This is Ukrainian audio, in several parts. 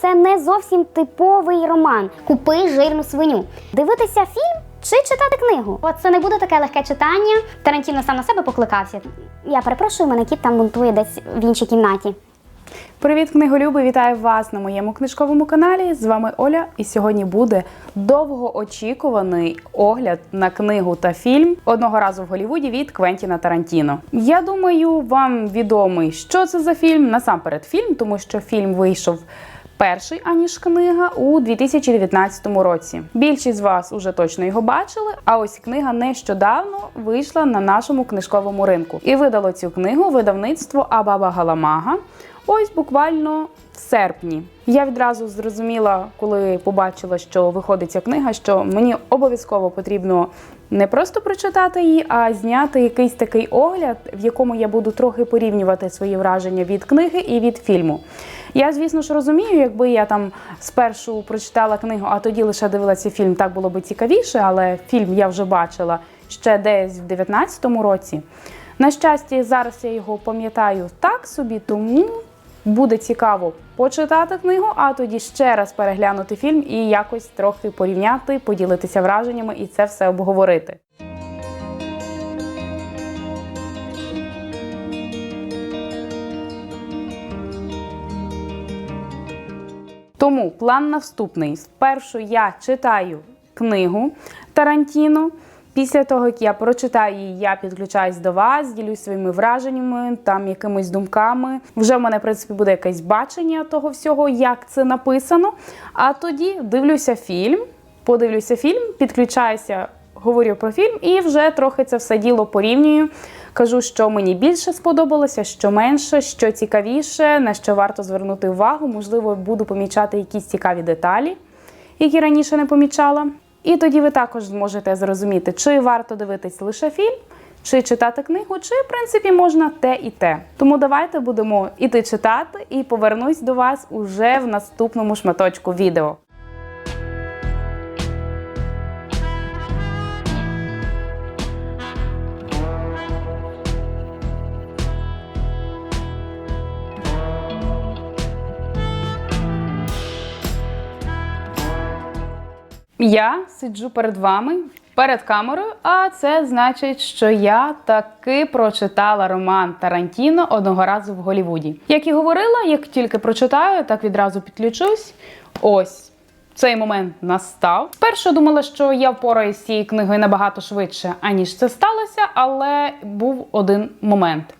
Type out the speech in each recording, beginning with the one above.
Це не зовсім типовий роман. Купи жирну свиню. Дивитися фільм чи читати книгу. От це не буде таке легке читання. Тарантіно сам на себе покликався. Я перепрошую, мене кіт там бунтує десь в іншій кімнаті. Привіт, книголюби! Вітаю вас на моєму книжковому каналі. З вами Оля, і сьогодні буде довгоочікуваний огляд на книгу та фільм одного разу в Голлівуді від Квентіна Тарантіно. Я думаю, вам відомий, що це за фільм. Насамперед, фільм, тому що фільм вийшов. Перший аніж книга у 2019 році. Більшість з вас уже точно його бачили. А ось книга нещодавно вийшла на нашому книжковому ринку і видало цю книгу видавництво Абаба Галамага. Ось буквально в серпні. Я відразу зрозуміла, коли побачила, що виходить ця книга, що мені обов'язково потрібно не просто прочитати її, а зняти якийсь такий огляд, в якому я буду трохи порівнювати свої враження від книги і від фільму. Я, звісно ж, розумію, якби я там спершу прочитала книгу, а тоді лише дивилася фільм, так було б цікавіше, але фільм я вже бачила ще десь в 19-му році. На щастя, зараз я його пам'ятаю так собі, тому буде цікаво почитати книгу, а тоді ще раз переглянути фільм і якось трохи порівняти, поділитися враженнями і це все обговорити. Тому план наступний: спершу я читаю книгу Тарантіно. Після того, як я прочитаю її, я підключаюсь до вас, ділюсь своїми враженнями, там якимись думками. Вже в мене, в принципі, буде якесь бачення того всього, як це написано. А тоді дивлюся фільм, подивлюся фільм, підключаюся, говорю про фільм і вже трохи це все діло порівнюю. Кажу, що мені більше сподобалося, що менше, що цікавіше, на що варто звернути увагу. Можливо, буду помічати якісь цікаві деталі, які раніше не помічала. І тоді ви також зможете зрозуміти, чи варто дивитись лише фільм, чи читати книгу, чи в принципі можна те і те. Тому давайте будемо іти читати і повернусь до вас уже в наступному шматочку відео. Я сиджу перед вами перед камерою, а це значить, що я таки прочитала роман Тарантіно одного разу в Голівуді. Як і говорила, як тільки прочитаю, так відразу підключусь. Ось. Цей момент настав. Спершу думала, що я впораюсь з цією книгою набагато швидше, аніж це сталося, але був один момент.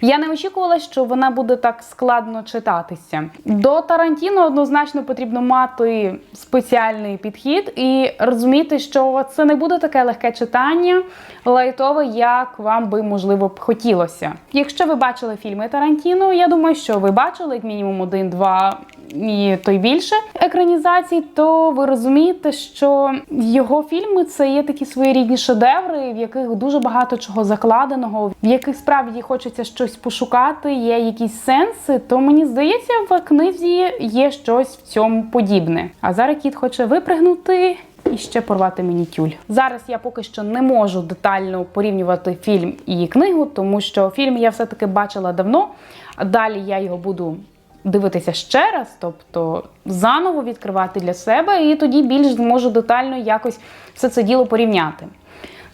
Я не очікувала, що вона буде так складно читатися. До Тарантіно однозначно потрібно мати спеціальний підхід і розуміти, що це не буде таке легке читання, лайтове, як вам би можливо б хотілося. Якщо ви бачили фільми Тарантіно, я думаю, що ви бачили як мінімум один-два і то й більше екранізацій, то ви розумієте, що його фільми це є такі своєрідні шедеври, в яких дуже багато чого закладеного, в яких справді хочеться щось пошукати, є якісь сенси. То мені здається, в книзі є щось в цьому подібне. А зараз кіт хоче випригнути. І ще порвати мені тюль. Зараз я поки що не можу детально порівнювати фільм і книгу, тому що фільм я все-таки бачила давно, а далі я його буду дивитися ще раз, тобто заново відкривати для себе, і тоді більш зможу детально якось все це діло порівняти.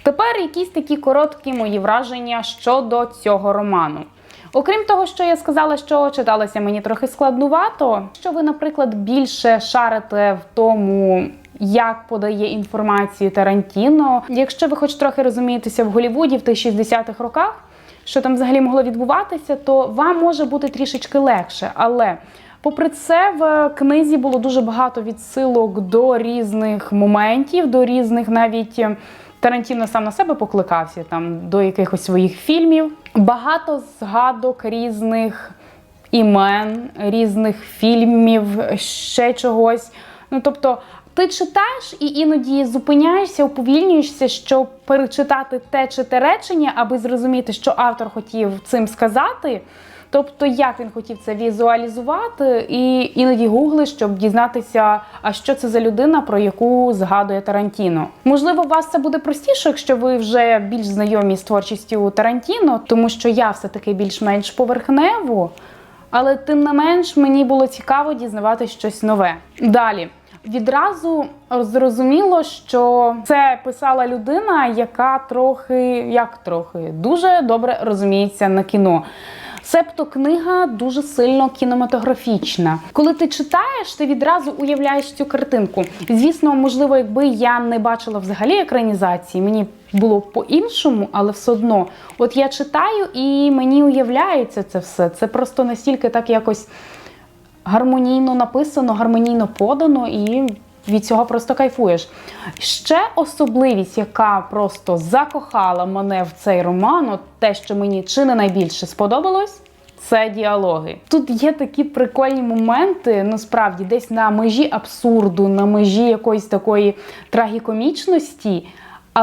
Тепер якісь такі короткі мої враження щодо цього роману. Окрім того, що я сказала, що читалося мені трохи складнувато, що ви, наприклад, більше шарите в тому, як подає інформацію Тарантіно. Якщо ви хоч трохи розумієтеся в Голлівуді в тих 60-х роках, що там взагалі могло відбуватися, то вам може бути трішечки легше. Але попри це, в книзі було дуже багато відсилок до різних моментів, до різних навіть. Тарантіно сам на себе покликався там до якихось своїх фільмів. Багато згадок різних імен, різних фільмів, ще чогось. Ну тобто, ти читаєш і іноді зупиняєшся, уповільнюєшся, щоб перечитати те чи те речення, аби зрозуміти, що автор хотів цим сказати. Тобто, як він хотів це візуалізувати, і іноді гугли, щоб дізнатися, а що це за людина, про яку згадує Тарантіно. Можливо, вас це буде простіше, якщо ви вже більш знайомі з творчістю Тарантіно, тому що я все таки більш-менш поверхнево. але тим не менш мені було цікаво дізнаватися щось нове. Далі. Відразу зрозуміло, що це писала людина, яка трохи, як трохи, дуже добре розуміється на кіно. Себто книга дуже сильно кінематографічна. Коли ти читаєш, ти відразу уявляєш цю картинку. Звісно, можливо, якби я не бачила взагалі екранізації, мені було по-іншому, але все одно, от я читаю і мені уявляється це все. Це просто настільки так якось гармонійно написано, гармонійно подано і. Від цього просто кайфуєш. Ще особливість, яка просто закохала мене в цей роман, от те, що мені чи не найбільше сподобалось, це діалоги. Тут є такі прикольні моменти, ну справді, десь на межі абсурду, на межі якоїсь такої трагікомічності.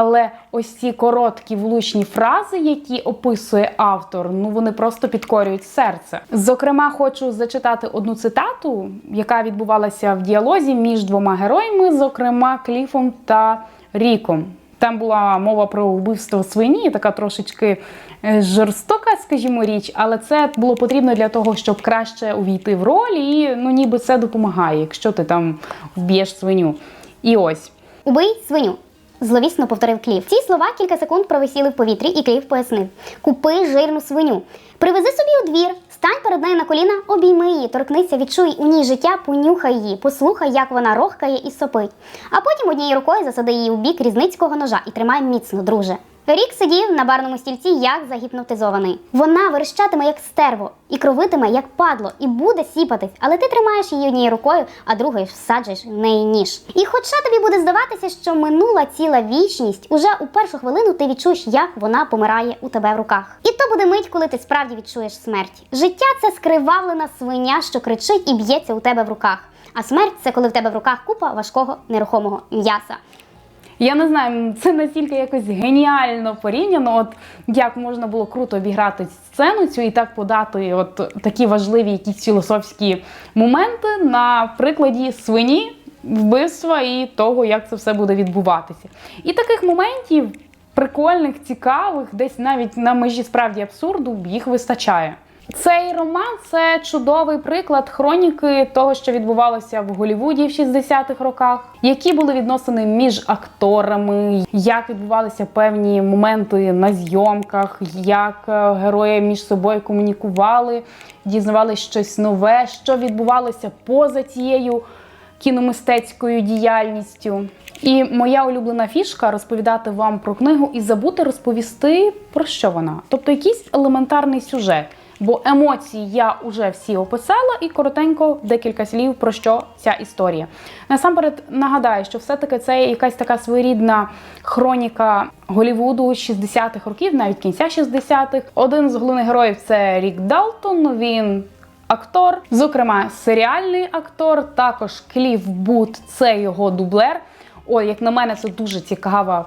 Але ось ці короткі влучні фрази, які описує автор, ну вони просто підкорюють серце. Зокрема, хочу зачитати одну цитату, яка відбувалася в діалозі між двома героями, зокрема Кліфом та Ріком. Там була мова про вбивство свині, така трошечки е, жорстока, скажімо, річ, але це було потрібно для того, щоб краще увійти в роль, і ну ніби це допомагає, якщо ти там вб'єш свиню. І ось. Убий свиню. Зловісно повторив Кліф. Ці слова кілька секунд провисіли в повітрі, і Кліф пояснив: Купи жирну свиню. Привези собі у двір, стань перед нею на коліна, обійми її, торкнися, відчуй у ній життя, понюхай її, послухай, як вона рохкає і сопить. А потім однією рукою засади її у бік різницького ножа і тримай міцно, друже. Рік сидів на барному стільці, як загіпнотизований. Вона верещатиме, як стерво, і кровитиме, як падло, і буде сіпатись, але ти тримаєш її однією рукою, а другою всаджуєш в неї ніж. І хоча тобі буде здаватися, що минула ціла вічність, уже у першу хвилину ти відчуєш, як вона помирає у тебе в руках. І то буде мить, коли ти справді відчуєш смерть. Життя це скривавлена свиня, що кричить і б'ється у тебе в руках. А смерть це коли в тебе в руках купа важкого нерухомого м'яса. Я не знаю, це настільки якось геніально порівняно. От як можна було круто обіграти сцену цю і так подати от такі важливі якісь філософські моменти на прикладі свині, вбивства і того, як це все буде відбуватися. І таких моментів прикольних, цікавих, десь навіть на межі справді абсурду, їх вистачає. Цей роман це чудовий приклад хроніки того, що відбувалося в Голлівуді в 60-х роках, які були відносини між акторами, як відбувалися певні моменти на зйомках, як е, герої між собою комунікували, дізнавалися щось нове, що відбувалося поза цією кіномистецькою діяльністю. І моя улюблена фішка розповідати вам про книгу і забути розповісти про що вона, тобто якийсь елементарний сюжет. Бо емоції я вже всі описала, і коротенько декілька слів про що ця історія. Насамперед нагадаю, що все-таки це якась така своєрідна хроніка Голівуду 60-х років, навіть кінця 60-х. Один з головних героїв це Рік Далтон. Він актор, зокрема, серіальний актор. Також Кліф Бут це його дублер. Ой, як на мене, це дуже цікава.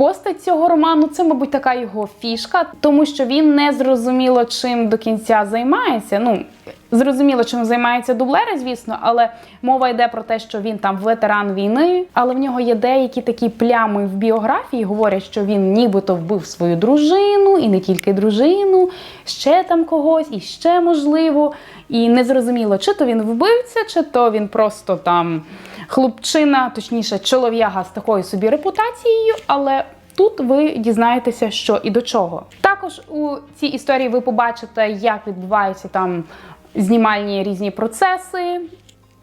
Постать цього роману це, мабуть, така його фішка, тому що він не зрозуміло чим до кінця займається. Ну зрозуміло, чим займаються дублери, звісно, але мова йде про те, що він там ветеран війни, але в нього є деякі такі плями в біографії. Говорять, що він нібито вбив свою дружину, і не тільки дружину, ще там когось, і ще можливо. І не зрозуміло, чи то він вбивця, чи то він просто там хлопчина, точніше, чолов'яга з такою собі репутацією, але. Тут ви дізнаєтеся, що і до чого. Також у цій історії ви побачите, як відбуваються там знімальні різні процеси,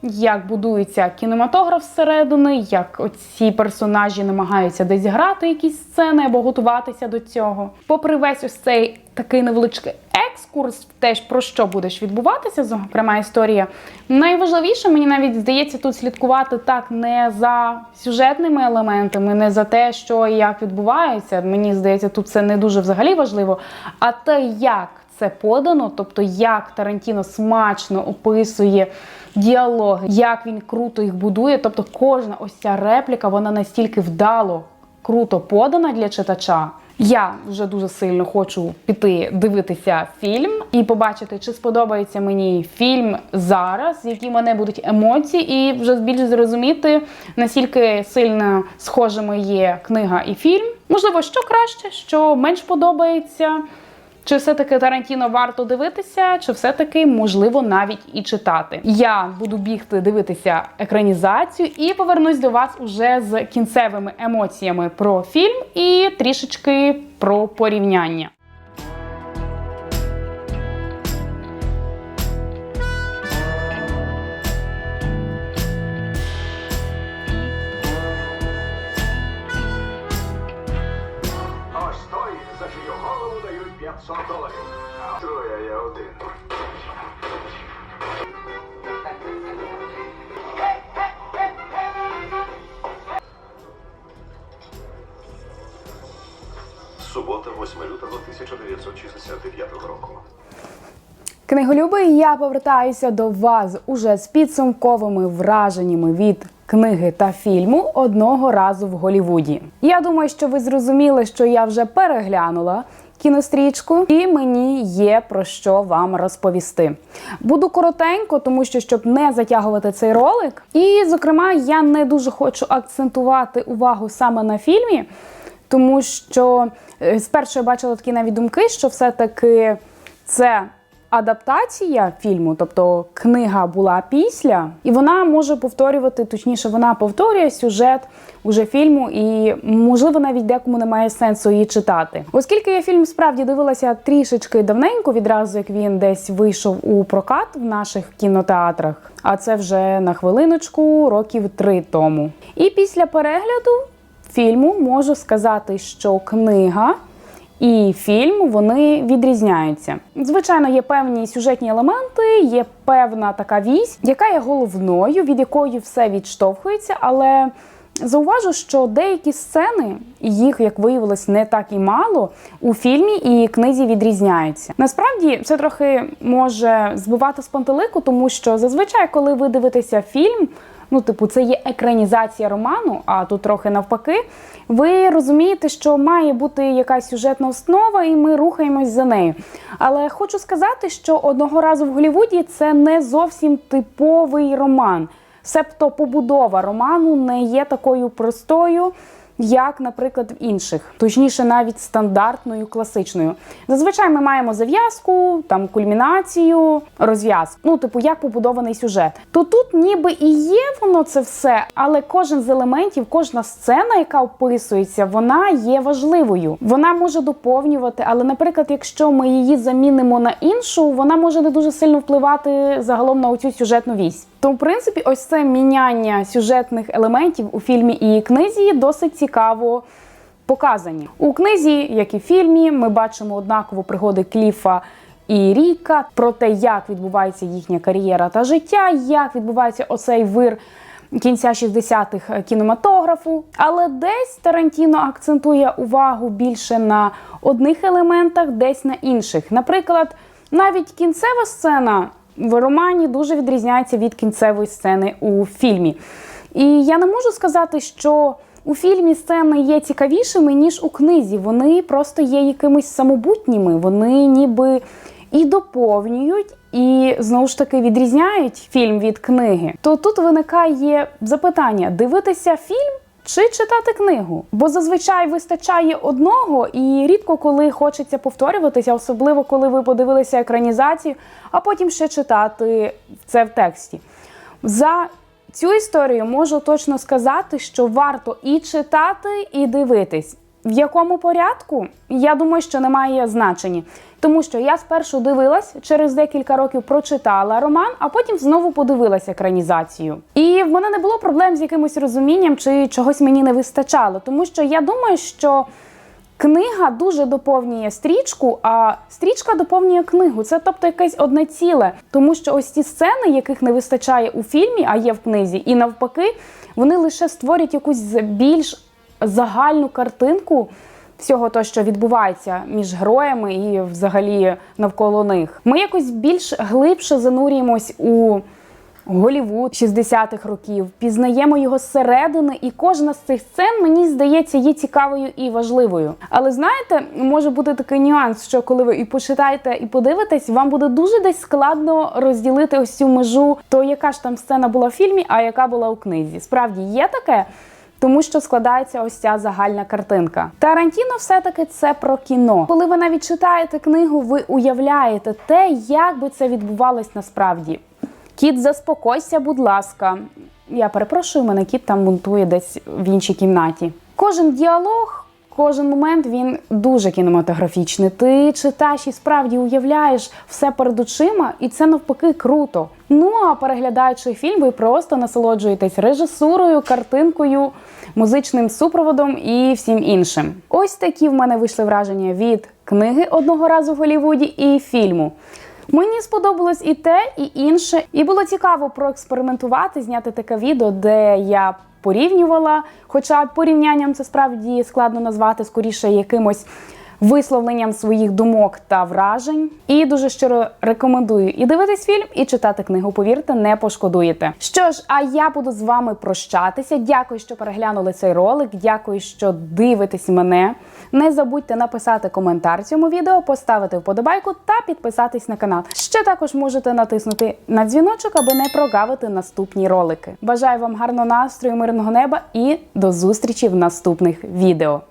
як будується кінематограф зсередини, як оці персонажі намагаються десь грати якісь сцени або готуватися до цього. Попри весь ось цей такий невеличкий екскурс, в те, про що будеш відбуватися, зокрема історія. Найважливіше, мені навіть здається, тут слідкувати так не за сюжетними елементами, не за те, що і як відбувається. Мені здається, тут це не дуже взагалі важливо, а те, як це подано, тобто як Тарантіно смачно описує діалоги, як він круто їх будує. Тобто, кожна ось ця репліка, вона настільки вдало, круто подана для читача. Я вже дуже сильно хочу піти дивитися фільм і побачити, чи сподобається мені фільм зараз, які в мене будуть емоції, і вже більш зрозуміти, наскільки сильно схожими є книга і фільм. Можливо, що краще, що менш подобається. Чи все-таки Тарантіно варто дивитися, чи все-таки можливо навіть і читати? Я буду бігти дивитися екранізацію і повернусь до вас уже з кінцевими емоціями про фільм і трішечки про порівняння. Книголюби, я повертаюся до вас уже з підсумковими враженнями від книги та фільму одного разу в Голівуді. Я думаю, що ви зрозуміли, що я вже переглянула кінострічку, і мені є про що вам розповісти. Буду коротенько, тому що щоб не затягувати цей ролик. І, зокрема, я не дуже хочу акцентувати увагу саме на фільмі. Тому що е, спершу я бачила такі навіть думки, що все-таки це адаптація фільму, тобто книга була після, і вона може повторювати, точніше, вона повторює сюжет уже фільму, і можливо навіть декому немає сенсу її читати. Оскільки я фільм справді дивилася трішечки давненько, відразу як він десь вийшов у прокат в наших кінотеатрах, а це вже на хвилиночку років три тому. І після перегляду фільму можу сказати, що книга і фільм вони відрізняються. Звичайно, є певні сюжетні елементи, є певна така вісь, яка є головною, від якої все відштовхується, але. Зауважу, що деякі сцени, їх як виявилось не так і мало, у фільмі і книзі відрізняються. Насправді це трохи може збивати з пантелику, тому що зазвичай, коли ви дивитеся фільм, ну типу, це є екранізація роману, а тут трохи навпаки. Ви розумієте, що має бути якась сюжетна основа, і ми рухаємось за нею. Але хочу сказати, що одного разу в Голлівуді це не зовсім типовий роман. Себто побудова роману не є такою простою, як, наприклад, в інших, точніше, навіть стандартною, класичною. Зазвичай ми маємо зав'язку, там кульмінацію, розв'язку. Ну, типу, як побудований сюжет. То тут ніби і є воно це все, але кожен з елементів, кожна сцена, яка описується, вона є важливою. Вона може доповнювати, але, наприклад, якщо ми її замінимо на іншу, вона може не дуже сильно впливати загалом на оцю сюжетну вісь. То, в принципі, ось це міняння сюжетних елементів у фільмі і книзі досить цікаво показані. У книзі, як і в фільмі, ми бачимо однаково пригоди Кліфа і Ріка про те, як відбувається їхня кар'єра та життя, як відбувається оцей вир. Кінця 60-х кінематографу, але десь Тарантіно акцентує увагу більше на одних елементах, десь на інших. Наприклад, навіть кінцева сцена в романі дуже відрізняється від кінцевої сцени у фільмі. І я не можу сказати, що у фільмі сцени є цікавішими, ніж у книзі. Вони просто є якимись самобутніми, вони ніби і доповнюють, і знову ж таки відрізняють фільм від книги. То тут виникає запитання: дивитися фільм. Чи читати книгу? Бо зазвичай вистачає одного, і рідко коли хочеться повторюватися, особливо коли ви подивилися екранізацію, а потім ще читати це в тексті. За цю історію можу точно сказати, що варто і читати, і дивитись. В якому порядку? Я думаю, що немає значення. Тому що я спершу дивилась, через декілька років прочитала роман, а потім знову подивилася екранізацію. І в мене не було проблем з якимось розумінням чи чогось мені не вистачало. Тому що я думаю, що книга дуже доповнює стрічку, а стрічка доповнює книгу. Це тобто якесь одне ціле. Тому що ось ці сцени, яких не вистачає у фільмі, а є в книзі, і навпаки, вони лише створюють якусь більш загальну картинку всього того, що відбувається між героями і взагалі навколо них. Ми якось більш глибше занурюємось у Голівуд 60-х років, пізнаємо його зсередини, і кожна з цих сцен мені здається є цікавою і важливою. Але знаєте, може бути такий нюанс, що коли ви і почитаєте, і подивитесь, вам буде дуже десь складно розділити ось цю межу, то яка ж там сцена була в фільмі, а яка була у книзі. Справді є таке. тому що складається ось ця загальна картинка. Тарантіно все-таки це про кіно. Коли ви навіть читаєте книгу, ви уявляєте те, як би це відбувалось насправді. Кіт, заспокойся, будь ласка. Я перепрошую, мене кіт там бунтує десь в іншій кімнаті. Кожен діалог. Кожен момент він дуже кінематографічний. Ти читаєш і справді уявляєш все перед очима, і це навпаки круто. Ну а переглядаючи фільм, ви просто насолоджуєтесь режисурою, картинкою, музичним супроводом і всім іншим. Ось такі в мене вийшли враження від книги одного разу в Голлівуді і фільму. Мені сподобалось і те, і інше, і було цікаво проекспериментувати, зняти таке відео, де я порівнювала. Хоча порівнянням це справді складно назвати скоріше якимось висловленням своїх думок та вражень. І дуже щиро рекомендую і дивитись фільм, і читати книгу. Повірте, не пошкодуєте. Що ж, а я буду з вами прощатися. Дякую, що переглянули цей ролик. Дякую, що дивитесь мене. Не забудьте написати коментар цьому відео, поставити вподобайку та підписатись на канал. Ще також можете натиснути на дзвіночок, аби не прогавити наступні ролики. Бажаю вам гарного настрою, мирного неба і до зустрічі в наступних відео.